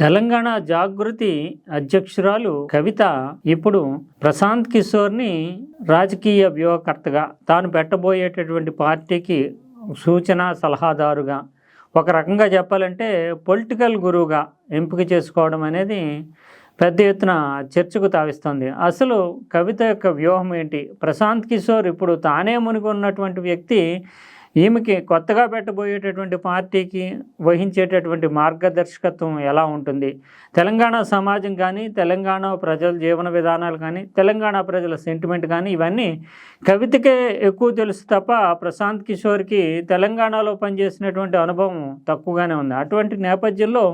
తెలంగాణ జాగృతి అధ్యక్షురాలు కవిత ఇప్పుడు ప్రశాంత్ కిషోర్ని రాజకీయ వ్యూహకర్తగా తాను పెట్టబోయేటటువంటి పార్టీకి సూచన సలహాదారుగా. ఒక రకంగా చెప్పాలంటే పొలిటికల్ గురువుగా ఎంపిక చేసుకోవడం అనేది పెద్ద ఎత్తున చర్చకు తావిస్తుంది. అసలు కవిత యొక్క వ్యూహం ఏంటి? ప్రశాంత్ కిషోర్ ఇప్పుడు తానే మునిగి ఉన్నటువంటి వ్యక్తి ఈమెకి కొత్తగా పెట్టబోయేటటువంటి పార్టీకి వహించేటటువంటి మార్గదర్శకత్వం ఎలా ఉంటుంది? తెలంగాణ సమాజం కానీ తెలంగాణ ప్రజల జీవన విధానాలు కానీ తెలంగాణ ప్రజల సెంటిమెంట్ కానీ ఇవన్నీ కవితకే ఎక్కువ తెలుసు తప్ప ప్రశాంత్ కిషోర్కి తెలంగాణలో పనిచేసినటువంటి అనుభవం తక్కువగానే ఉంది. అటువంటి నేపథ్యంలో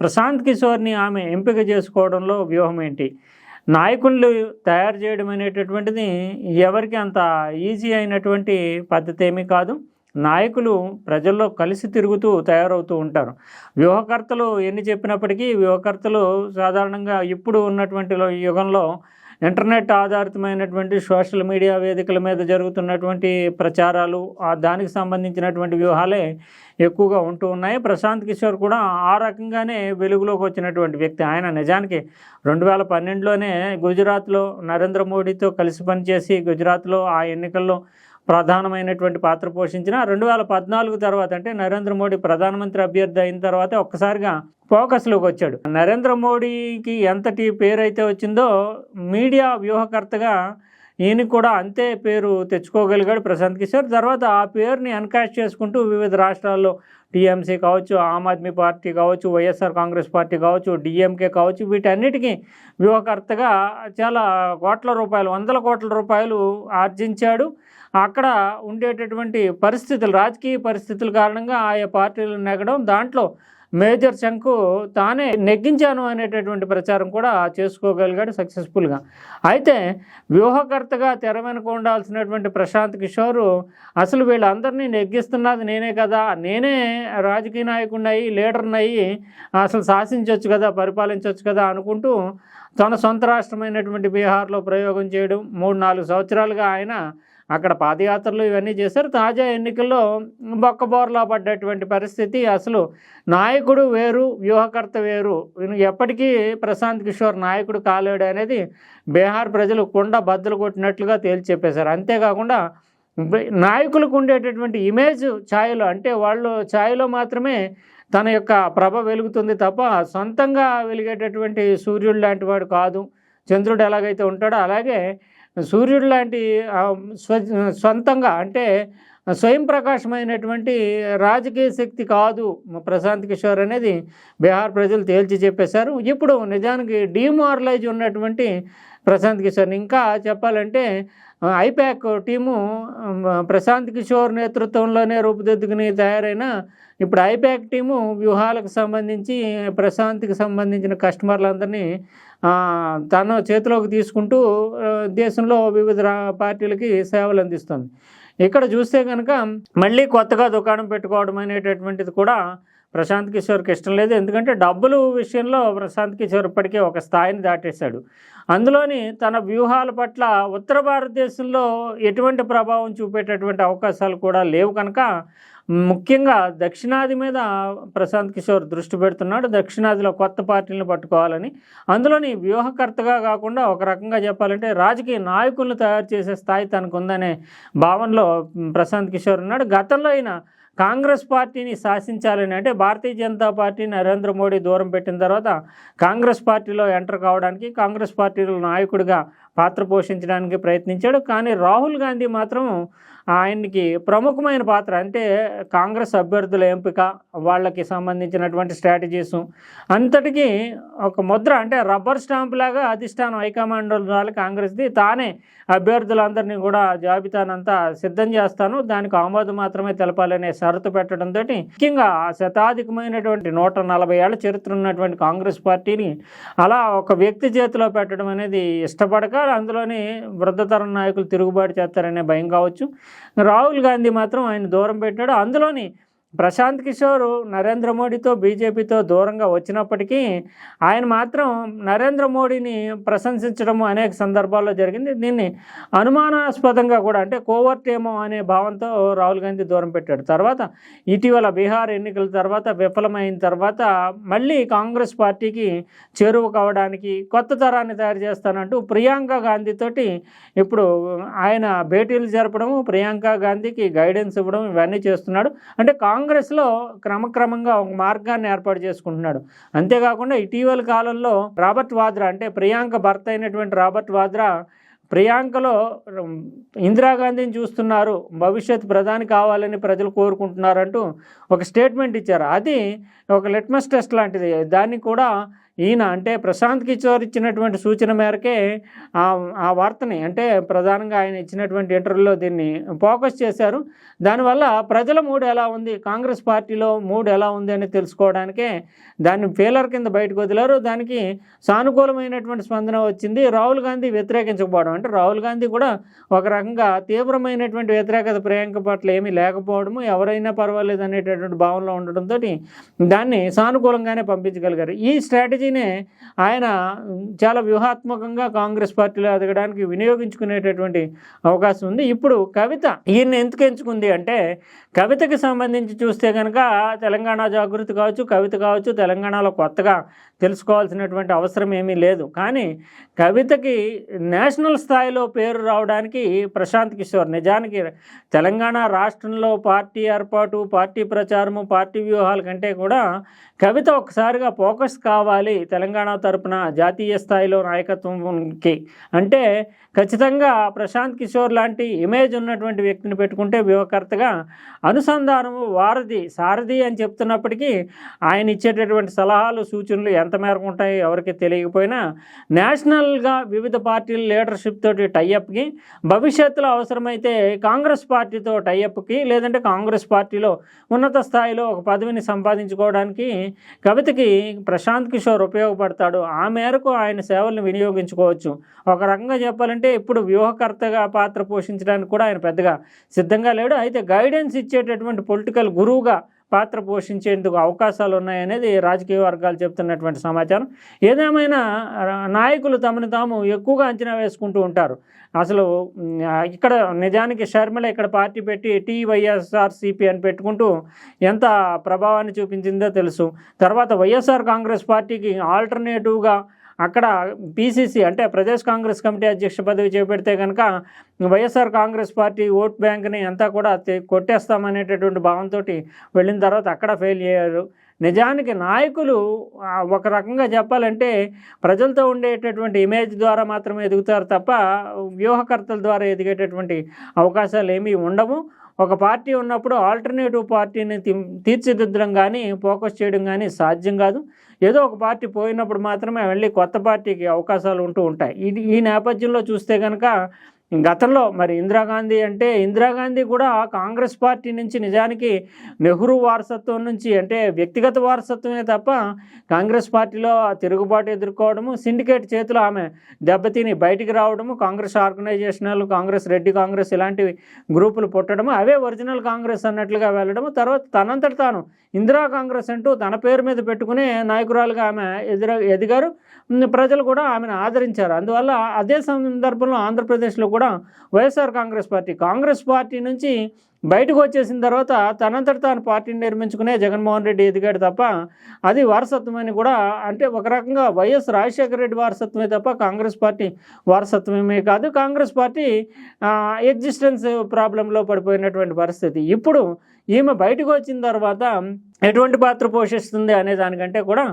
ప్రశాంత్ కిషోర్ని ఆమె ఎంపిక చేసుకోవడంలో వ్యూహం ఏంటి? నాయకులు తయారు చేయడం అనేటటువంటిది ఎవరికి అంత ఈజీ అయినటువంటి పద్ధతి ఏమీ కాదు. నాయకులు ప్రజల్లో కలిసి తిరుగుతూ తయారవుతూ ఉంటారు. వ్యూహకర్తలు ఎన్ని చెప్పినప్పటికీ వ్యూహకర్తలు సాధారణంగా ఇప్పుడు ఉన్నటువంటి యుగంలో ఇంటర్నెట్ ఆధారితమైనటువంటి సోషల్ మీడియా వేదికల మీద జరుగుతున్నటువంటి ప్రచారాలు ఆ దానికి సంబంధించినటువంటి వ్యూహాలే ఎక్కువగా ఉంటూ ఉన్నాయి. ప్రశాంత్ కిషోర్ కూడా ఆ రకంగానే వెలుగులోకి వచ్చినటువంటి వ్యక్తి. ఆయన నిజానికి రెండు వేల పన్నెండులోనే గుజరాత్లో నరేంద్ర మోడీతో కలిసి పనిచేసి గుజరాత్లో ఆ ఎన్నికల్లో ప్రధానమైనటువంటి పాత్ర పోషించిన రెండు వేల పద్నాలుగు తర్వాత అంటే నరేంద్ర మోడీ ప్రధానమంత్రి అభ్యర్థి అయిన తర్వాత ఒక్కసారిగా ఫోకస్లోకి వచ్చాడు. నరేంద్ర మోడీకి ఎంతటి పేరు అయితే వచ్చిందో మీడియా వ్యూహకర్తగా ఈయన కూడా అంతే పేరు తెచ్చుకోగలిగాడు ప్రశాంత్ కిషోర్. తర్వాత ఆ పేరుని ఎన్కాష్ చేసుకుంటూ వివిధ రాష్ట్రాల్లో టీఎంసీ కావచ్చు ఆమ్ ఆద్మీ పార్టీ కావచ్చు వైఎస్ఆర్ కాంగ్రెస్ పార్టీ కావచ్చు డిఎంకే కావచ్చు వీటన్నిటికీ వ్యూహకర్తగా చాలా కోట్ల రూపాయలు వందల కోట్ల రూపాయలు ఆర్జించాడు. అక్కడ ఉండేటటువంటి పరిస్థితులు రాజకీయ పరిస్థితుల కారణంగా ఆయా పార్టీలు నెగడం దాంట్లో మేజర్ చంకు తానే నెగ్గించాను అనేటటువంటి ప్రచారం కూడా చేసుకోగలిగాడు సక్సెస్ఫుల్గా. అయితే వ్యూహకర్తగా తెర వెనుక ఉండాల్సినటువంటి ప్రశాంత్ కిషోర్ అసలు వీళ్ళందరినీ నెగ్గిస్తున్నది నేనే కదా నేనే రాజకీయ నాయకుడిని అయ్యి లీడర్ని అయ్యి అసలు శాసించవచ్చు కదా పరిపాలించవచ్చు కదా అనుకుంటూ తన సొంత రాష్ట్రమైనటువంటి బీహార్లో ప్రయోగం చేయడం. మూడు నాలుగు సంవత్సరాలుగా ఆయన అక్కడ పాదయాత్రలు ఇవన్నీ చేశారు. తాజా ఎన్నికల్లో బొక్కబోర్లా పడ్డటువంటి పరిస్థితి అసలు నాయకుడు వేరు వ్యూహకర్త వేరు. ఎప్పటికీ ప్రశాంత్ కిషోర్ నాయకుడు కాలేడు అనేది బీహార్ ప్రజలు కుండ బద్దలు కొట్టినట్లుగా తేల్చి చెప్పేశారు అంతేకాకుండా నాయకులకు ఉండేటటువంటి ఇమేజ్ ఛాయలో అంటే వాళ్ళు ఛాయలో మాత్రమే తన యొక్క ప్రభ వెలుగుతుంది తప్ప సొంతంగా వెలిగేటటువంటి సూర్యుడు లాంటి వాడు కాదు. చంద్రుడు ఎలాగైతే ఉంటాడో అలాగే సూర్యుడు లాంటి స్వ సొంతంగా అంటే స్వయం ప్రకాశమైనటువంటి రాజకీయ శక్తి కాదు ప్రశాంత్ కిషోర్ అనేది బీహార్ ప్రజలు తేల్చి చెప్పేశారు. ఇప్పుడు నిజానికి డిమారలైజ్ ఉన్నటువంటి ప్రశాంత్ కిషోర్ ఇంకా చెప్పాలంటే ఐపాక్ టీము ప్రశాంత్ కిషోర్ నేతృత్వంలోనే రూపుదిద్దుకుని తయారైన ఇప్పుడు ఐపాక్ టీము వ్యూహాలకు సంబంధించి ప్రశాంత్కి సంబంధించిన కస్టమర్లందరినీ తన చేతిలోకి తీసుకుంటూ దేశంలో వివిధ పార్టీలకి సేవలు అందిస్తుంది. ఇక్కడ చూస్తే కనుక మళ్ళీ కొత్తగా దుకాణం పెట్టుకోవడం అనేటటువంటిది కూడా ప్రశాంత్ కిషోర్కి ఇష్టం లేదు. ఎందుకంటే డబ్బులు విషయంలో ప్రశాంత్ కిషోర్ ఇప్పటికే ఒక స్థాయిని దాటేశాడు. అందులోని తన వ్యూహాల పట్ల ఉత్తర భారతదేశంలో ఎటువంటి ప్రభావం చూపేటటువంటి అవకాశాలు కూడా లేవు కనుక ముఖ్యంగా దక్షిణాది మీద ప్రశాంత్ కిషోర్ దృష్టి పెడుతున్నాడు. దక్షిణాదిలో కొత్త పార్టీలను పట్టుకోవాలని. అందులోని వ్యూహకర్తగా కాకుండా ఒక రకంగా చెప్పాలంటే రాజకీయ నాయకులను తయారు చేసే స్థాయి తనకు ఉందనే భావనలో ప్రశాంత్ కిషోర్ ఉన్నాడు. గతంలో అయినా కాంగ్రెస్ పార్టీని శాసించాలని అంటే భారతీయ జనతా పార్టీ నరేంద్ర మోడీ దూరం పెట్టిన తర్వాత కాంగ్రెస్ పార్టీలో ఎంటర్ కావడానికి కాంగ్రెస్ పార్టీలో నాయకుడిగా పాత్ర పోషించడానికి ప్రయత్నించాడు. కానీ రాహుల్ గాంధీ మాత్రం ఆయనకి ప్రముఖమైన పాత్ర. అంటే కాంగ్రెస్ అభ్యర్థుల ఎంపిక వాళ్ళకి సంబంధించినటువంటి స్ట్రాటజీస్. అంతటికీ ఒక ముద్ర అంటే రబ్బర్ స్టాంప్ లాగా అధిష్టానం హైకమాండ్ వాళ్ళ కాంగ్రెస్ది. తానే అభ్యర్థులందరినీ కూడా జాబితానంతా సిద్ధం చేస్తాను. దానికి ఆమోదం మాత్రమే తెలపాలనే షరతు పెట్టడంతో ముఖ్యంగా శతాధికమైనటువంటి నూట నలభై ఏళ్ళ చరిత్ర ఉన్నటువంటి కాంగ్రెస్ పార్టీని అలా ఒక వ్యక్తి చేతిలో పెట్టడం అనేది ఇష్టపడక అందులోని వృద్ధతరం నాయకులు తిరుగుబాటు చేస్తారనే భయం కావచ్చు. రాహుల్ గాంధీ మాత్రం ఆయన దూరం పెట్టాడు. అందులోని ప్రశాంత్ కిషోర్ నరేంద్ర మోడీతో బీజేపీతో దూరంగా వచ్చినప్పటికీ ఆయన మాత్రం నరేంద్ర మోడీని ప్రశంసించడం అనేక సందర్భాల్లో జరిగింది. దీన్ని అనుమానాస్పదంగా కూడా అంటే కోవర్ట్ ఏమో అనే భావంతో రాహుల్ గాంధీ దూరం పెట్టాడు. తర్వాత ఇటీవల బీహార్ ఎన్నికల తర్వాత విఫలమైన తర్వాత మళ్ళీ కాంగ్రెస్ పార్టీకి చేరువ కావడానికి కొత్త తరాన్ని తయారు చేస్తానంటూ ప్రియాంక గాంధీతోటి ఇప్పుడు ఆయన భేటీలు జరపడం ప్రియాంక గాంధీకి గైడెన్స్ ఇవ్వడం ఇవన్నీ చేస్తున్నాడు. అంటే కాంగ్రెస్ కాంగ్రెస్లో క్రమక్రమంగా ఒక మార్గాన్ని ఏర్పాటు చేసుకుంటున్నాడు. అంతేకాకుండా ఇటీవల కాలంలో రాబర్ట్ వాద్రా అంటే ప్రియాంక భర్త అయినటువంటి రాబర్ట్ వాద్రా ప్రియాంకలో ఇందిరాగాంధీని చూస్తున్నారు. భవిష్యత్ ప్రధాని కావాలని ప్రజలు కోరుకుంటున్నారంటూ ఒక స్టేట్మెంట్ ఇచ్చారు. అది ఒక లిట్మస్ టెస్ట్ లాంటిది. దాన్ని కూడా ఈయన అంటే ప్రశాంత్ కిషోర్ ఇచ్చినటువంటి సూచన మేరకే ఆ ఆ వార్తని అంటే ప్రధానంగా ఆయన ఇచ్చినటువంటి ఇంటర్వ్యూలో దీన్ని ఫోకస్ చేశారు. దానివల్ల ప్రజల మూడు ఎలా ఉంది? కాంగ్రెస్ పార్టీలో మూడు ఎలా ఉంది అని తెలుసుకోవడానికే దాన్ని ఫెయిలర్ కింద బయటకు వదిలారు. దానికి సానుకూలమైనటువంటి స్పందన వచ్చింది. రాహుల్ గాంధీ వ్యతిరేకించకపోవడం అంటే రాహుల్ గాంధీ కూడా ఒక రకంగా తీవ్రమైనటువంటి వ్యతిరేకత ప్రియాంక పట్ల ఏమీ లేకపోవడము ఎవరైనా పర్వాలేదు అనేటటువంటి భావనలో ఉండడంతో దాన్ని సానుకూలంగానే పంపించగలిగారు. ఈ స్ట్రాటజీ స్ట్రాటజీనే ఆయన చాలా వ్యూహాత్మకంగా కాంగ్రెస్ పార్టీలో ఎదగడానికి వినియోగించుకునేటటువంటి అవకాశం ఉంది. ఇప్పుడు కవిత ఈయన్ని ఎందుకు ఎంచుకుంది అంటే కవితకి సంబంధించి చూస్తే కనుక తెలంగాణ జాగృతి కావచ్చు కవిత కావచ్చు తెలంగాణలో కొత్తగా తెలుసుకోవాల్సినటువంటి అవసరం ఏమీ లేదు. కానీ కవితకి నేషనల్ స్థాయిలో పేరు రావడానికి ప్రశాంత్ కిషోర్ నిజానికి తెలంగాణ రాష్ట్రంలో పార్టీ ఏర్పాటు పార్టీ ప్రచారము పార్టీ వ్యూహాల కంటే కూడా కవిత ఒకసారిగా ఫోకస్ కావాలి తెలంగాణ తరపున జాతీయ స్థాయిలో నాయకత్వంకి. అంటే ఖచ్చితంగా ప్రశాంత్ కిషోర్ లాంటి ఇమేజ్ ఉన్నటువంటి వ్యక్తిని పెట్టుకుంటే వ్యూహకర్తగా అనుసంధానము వారధి సారథి అని చెప్తున్నప్పటికీ ఆయన ఇచ్చేటటువంటి సలహాలు సూచనలు ఎంత మేరకు ఉంటాయో ఎవరికి తెలియకపోయినా నేషనల్గా వివిధ పార్టీల లీడర్షిప్ తోటి టైఅప్కి భవిష్యత్తులో అవసరమైతే కాంగ్రెస్ పార్టీతో టైఅప్కి లేదంటే కాంగ్రెస్ పార్టీలో ఉన్నత స్థాయిలో ఒక పదవిని సంపాదించుకోవడానికి కవితకి ప్రశాంత్ కిషోర్ ఉపయోగపడతాడు. ఆ మేరకు ఆయన సేవలను వినియోగించుకోవచ్చు. ఒక రకంగా చెప్పాలంటే ఇప్పుడు వ్యూహకర్తగా పాత్ర పోషించడానికి కూడా ఆయన పెద్దగా సిద్ధంగా లేడు. అయితే గైడెన్స్ ఇచ్చేటటువంటి పొలిటికల్ గురువుగా పాత్ర పోషించేందుకు అవకాశాలు ఉన్నాయనేది రాజకీయ వర్గాలు చెప్తున్నటువంటి సమాచారం. ఏదేమైనా నాయకులు తమను తాము ఎక్కువగా అంచనా వేసుకుంటూ ఉంటారు. అసలు ఇక్కడ నిజానికి షర్మిల ఇక్కడ పార్టీ పెట్టి టీవైఎస్ఆర్సిపి అని పెట్టుకుంటూ ఎంత ప్రభావాన్ని చూపించిందో తెలుసు. తర్వాత వైఎస్ఆర్ కాంగ్రెస్ పార్టీకి ఆల్టర్నేటివ్గా అక్కడ పీసీసీ అంటే ప్రదేశ్ కాంగ్రెస్ కమిటీ అధ్యక్ష పదవి చేపడితే కనుక వైఎస్ఆర్ కాంగ్రెస్ పార్టీ ఓట్ బ్యాంక్ని అంతా కూడా కొట్టేస్తామనేటటువంటి భావంతో వెళ్ళిన తర్వాత అక్కడ ఫెయిల్ అయ్యారు. నిజానికి నాయకులు ఒక రకంగా చెప్పాలంటే ప్రజలతో ఉండేటటువంటి ఇమేజ్ ద్వారా మాత్రమే ఎదుగుతారు తప్ప వ్యూహకర్తల ద్వారా ఎదిగేటటువంటి అవకాశాలు ఏమీ ఉండవు. ఒక పార్టీ ఉన్నప్పుడు ఆల్టర్నేటివ్ పార్టీని తీర్చిదిద్దడం కానీ ఫోకస్ చేయడం కానీ సాధ్యం కాదు. ఏదో ఒక పార్టీ పోయినప్పుడు మాత్రమే వెళ్ళి కొత్త పార్టీకి అవకాశాలు ఉంటూ ఉంటాయి. ఇది ఈ నేపథ్యంలో చూస్తే కనుక గతంలో మరి ఇందిరాగాంధీ అంటే ఇందిరాగాంధీ కూడా కాంగ్రెస్ పార్టీ నుంచి నిజానికి నెహ్రూ వారసత్వం నుంచి అంటే వ్యక్తిగత వారసత్వమే తప్ప కాంగ్రెస్ పార్టీలో తిరుగుబాటు ఎదుర్కోవడము సిండికేట్ చేతిలో ఆమె దెబ్బతిని బయటికి రావడము కాంగ్రెస్ ఆర్గనైజేషనల్ కాంగ్రెస్ రెడ్డి కాంగ్రెస్ ఇలాంటివి గ్రూపులు పుట్టడము అవే ఒరిజినల్ కాంగ్రెస్ అన్నట్లుగా వెళ్ళడము. తర్వాత తనంతట తాను ఇందిరా కాంగ్రెస్ అంటూ తన పేరు మీద పెట్టుకునే నాయకురాలుగా ఆమె ఎదుర ఎదిగారు. ప్రజలు కూడా ఆమెను ఆదరించారు. అందువల్ల అదే సందర్భంలో ఆంధ్రప్రదేశ్లో కూడా YSR Congress Party Congress Party నుంచి బయటకు వచ్చేసిన తర్వాత తనంతట తాను పార్టీని నిర్మించుకునే జగన్మోహన్ రెడ్డి ఎదిగాడు తప్ప అది వారసత్వం అని కూడా అంటే ఒక రకంగా వైఎస్ రాజశేఖర రెడ్డి వారసత్వమే తప్ప కాంగ్రెస్ పార్టీ వారసత్వమే కాదు. కాంగ్రెస్ పార్టీ ఎగ్జిస్టెన్స్ ప్రాబ్లంలో పడిపోయినటువంటి పరిస్థితి. ఇప్పుడు ఈమె బయటకు వచ్చిన తర్వాత ఎటువంటి పాత్ర పోషిస్తుంది అనే దానికంటే కూడా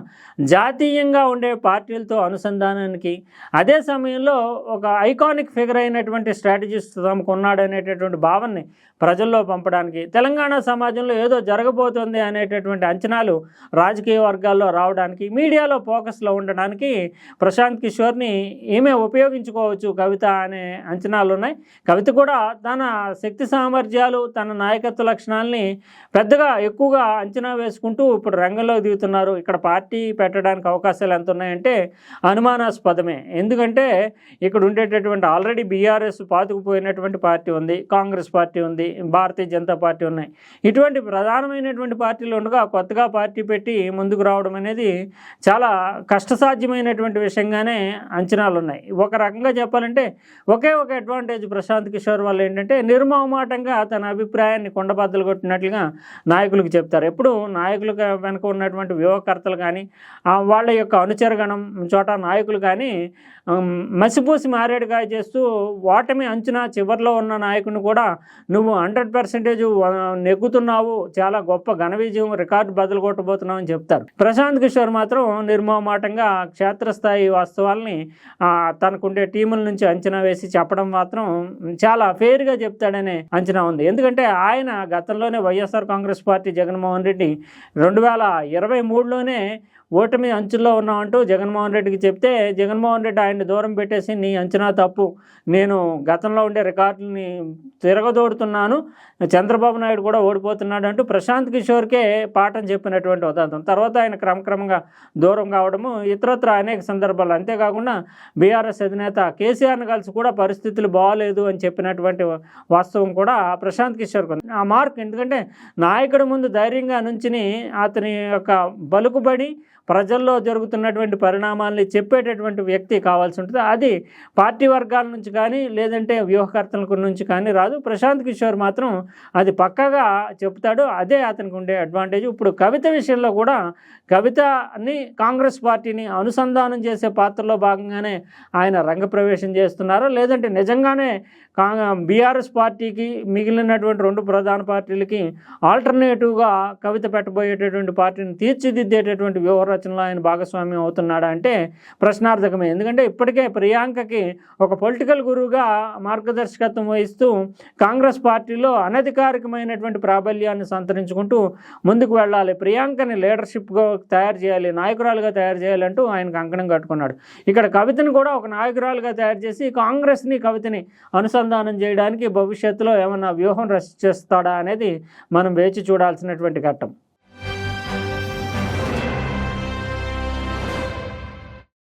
జాతీయంగా ఉండే పార్టీలతో అనుసంధానానికి అదే సమయంలో ఒక ఐకానిక్ ఫిగర్ అయినటువంటి స్ట్రాటజిస్ట్ తమకు ఉన్నాడు అనేటటువంటి భావనని ప్రజల్లో పంపడానికి తెలంగాణ సమాజంలో ఏదో జరగబోతుంది అనేటటువంటి అంచనాలు రాజకీయ వర్గాల్లో రావడానికి మీడియాలో ఫోకస్లో ఉండడానికి ప్రశాంత్ కిషోర్ని ఈమె ఉపయోగించుకోవచ్చు కవిత అనే అంచనాలు ఉన్నాయి కవిత కూడా తన శక్తి సామర్థ్యాలు తన నాయకత్వ లక్షణాలని పెద్దగా ఎక్కువగా అంచనా వేసుకుంటూ ఇప్పుడు రంగంలోకి దిగుతున్నారు. ఇక్కడ పార్టీ పెట్టడానికి అవకాశాలు ఎంత ఉన్నాయంటే అనుమానాస్పదమే. ఎందుకంటే ఇక్కడ ఉండేటటువంటి ఆల్రెడీ బీఆర్ఎస్ పాతుకుపోయినటువంటి పార్టీ ఉంది. కాంగ్రెస్ పార్టీ ఉంది. భారతీయ జనతా పార్టీ ఉన్నాయి. ఇటువంటి ప్రధానమైనటువంటి పార్టీలు ఉండగా కొత్తగా పార్టీ పెట్టి ముందుకు రావడం అనేది చాలా కష్టసాధ్యమైనటువంటి విషయంగానే అంచనాలు ఉన్నాయి. ఒక రకంగా చెప్పాలంటే ఒకే ఒక అడ్వాంటేజ్ ప్రశాంత్ కిషోర్ వల్ల ఏంటంటే నిర్మోహమాటంగా తన అభిప్రాయాన్ని కొండబద్దలు కొట్టినట్లుగా నాయకులకు చెప్తారు. ఎప్పుడు నాయకులు వెనుక ఉన్నటువంటి వ్యూహకర్తలు కానీ వాళ్ళ యొక్క అనుచరగణం చోట నాయకులు కానీ మసిపూసి మారేడుకాయ చేస్తూ ఓటమి అంచనా చివరిలో ఉన్న నాయకుని కూడా నువ్వు హండ్రెడ్ పర్సెంటేజ్ నెగ్గుతున్నావు. చాలా గొప్ప ఘన విజయం రికార్డు బదులు కొట్టబోతున్నావు అని చెప్తారు. ప్రశాంత్ కిషోర్ మాత్రం నిర్మోమాటంగా క్షేత్రస్థాయి వాస్తవాల్ని తనకుండే టీముల నుంచి అంచనా వేసి చెప్పడం మాత్రం చాలా ఫెయిర్గా చెప్తాడనే అంచనా ఉంది. ఎందుకంటే ఆయన గతంలోనే వైఎస్ఆర్ కాంగ్రెస్ పార్టీ జగన్మోహన్ రెడ్డి రెండు వేల ఇరవై మూడులోనే ఓటమి అంచుల్లో ఉన్నామంటూ జగన్మోహన్ రెడ్డికి చెప్తే జగన్మోహన్ రెడ్డి ఆయన్ని దూరం పెట్టేసి నీ అంచనా తప్పు. నేను గతంలో ఉండే రికార్డుని తిరగదోడుతున్నాను. చంద్రబాబు నాయుడు కూడా ఓడిపోతున్నాడు అంటూ ప్రశాంత్ కిషోర్కే పాఠం చెప్పినటువంటి ఉదాంతం. తర్వాత ఆయన క్రమక్రమంగా దూరం కావడము ఇతరత్ర అనేక సందర్భాలు. అంతేకాకుండా బీఆర్ఎస్ అధినేత కేసీఆర్ని కలిసి కూడా పరిస్థితులు బాగాలేదు అని చెప్పినటువంటి వాస్తవం కూడా ప్రశాంత్ కిషోర్కి ఉంది. ఆ మార్క్ ఎందుకంటే నాయకుడి ముందు ధైర్యంగా నుంచి అతని యొక్క బలుకుబడి ప్రజల్లో జరుగుతున్నటువంటి పరిణామాల్ని చెప్పేటటువంటి వ్యక్తి కావాల్సి ఉంటుంది. అది పార్టీ వర్గాల నుంచి కానీ లేదంటే వ్యూహకర్తల నుంచి కానీ రాదు. ప్రశాంత్ కిషోర్ మాత్రం అది పక్కగా చెప్తాడు. అదే అతనికి ఉండే అడ్వాంటేజ్ ఇప్పుడు కవిత విషయంలో కూడా కవితని కాంగ్రెస్ పార్టీని అనుసంధానం చేసే పాత్రలో భాగంగానే ఆయన రంగప్రవేశం చేస్తున్నారు? లేదంటే నిజంగానే కా బీఆర్ఎస్ పార్టీకి మిగిలినటువంటి రెండు ప్రధాన పార్టీలకి ఆల్టర్నేటివ్గా కవిత పెట్టబోయేటటువంటి పార్టీని తీర్చిదిద్దేటటువంటి రచనలో ఆయన భాగస్వామ్యం అవుతున్నాడా అంటే ప్రశ్నార్థకమే. ఎందుకంటే ఇప్పటికే ప్రియాంకకి ఒక పొలిటికల్ గురువుగా మార్గదర్శకత్వం వహిస్తూ కాంగ్రెస్ పార్టీలో అనధికారికమైనటువంటి ప్రాబల్యాన్ని సంతరించుకుంటూ ముందుకు వెళ్ళాలి. ప్రియాంకని లీడర్షిప్గా తయారు చేయాలి నాయకురాలుగా తయారు చేయాలంటూ ఆయనకు అంకణం కట్టుకున్నాడు. ఇక్కడ కవితను కూడా ఒక నాయకురాలుగా తయారు చేసి కాంగ్రెస్ని కవితని అనుసంధానం చేయడానికి భవిష్యత్తులో ఏమన్నా వ్యూహం రచిస్తాడా అనేది మనం వేచి చూడాల్సినటువంటి ఘట్టం.